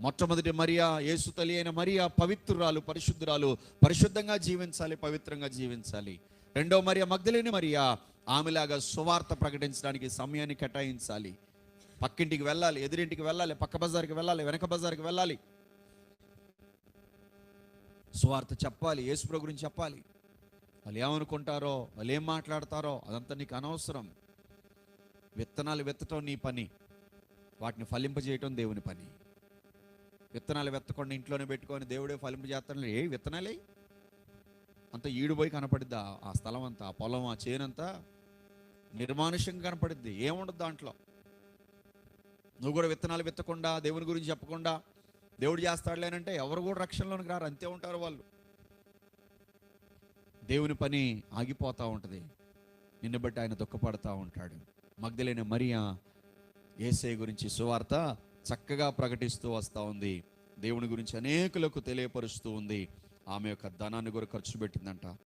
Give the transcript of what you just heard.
మొట్టమొదటి మరియా యేసు తల్లి అయిన మరియా పవిత్రురాలు పరిశుద్ధురాలు పరిశుద్ధంగా జీవించాలి పవిత్రంగా జీవించాలి. రెండో మరియా మగ్ధలేని మరియా ఆమెలాగా సువార్త ప్రకటించడానికి సమయాన్ని కేటాయించాలి. పక్కింటికి వెళ్ళాలి ఎదురింటికి వెళ్ళాలి పక్క బజార్కి వెళ్ళాలి వెనక బజార్కి వెళ్ళాలి. సువార్త చెప్పాలి యేసుప్రో గురించి చెప్పాలి. వాళ్ళు ఏమనుకుంటారో వాళ్ళు ఏం మాట్లాడతారో అదంతా నీకు అనవసరం. విత్తనాలు విత్తటం నీ పని. వాటిని ఫలింపజేయటం దేవుని పని. విత్తనాలు విత్తకుండా ఇంట్లోనే పెట్టుకొని దేవుడే ఫలింపజేస్తాడు ఏ విత్తనాలే? అంత ఈడుపోయి కనపడిద్ది? ఆ- స్థలం అంతా ఆ పొలం ఆ చేనంతా నిర్మానుష్యంగా కనపడిద్ది. ఏముండదు దాంట్లో? నువ్వు కూడా విత్తనాలు విత్తకుండా దేవుని గురించి చెప్పకుండా దేవుడు చేస్తాడులేనంటే ఎవరు కూడా రక్షణలోనికి రారు. అంతే ఉంటారు వాళ్ళు. దేవుని పని ఆగిపోతూ ఉంటుంది. నిన్ను బట్టి ఆయన దుఃఖపడతా ఉంటాడు. మగ్ధులైన మరియా ఏసే గురించి సువార్త చక్కగా ప్రకటిస్తూ వస్తూ ఉంది. దేవుని గురించి అనేకులకు తెలియపరుస్తూ ఉంది. ఆమె యొక్క ధనాన్ని కూడా ఖర్చు పెట్టిందంట.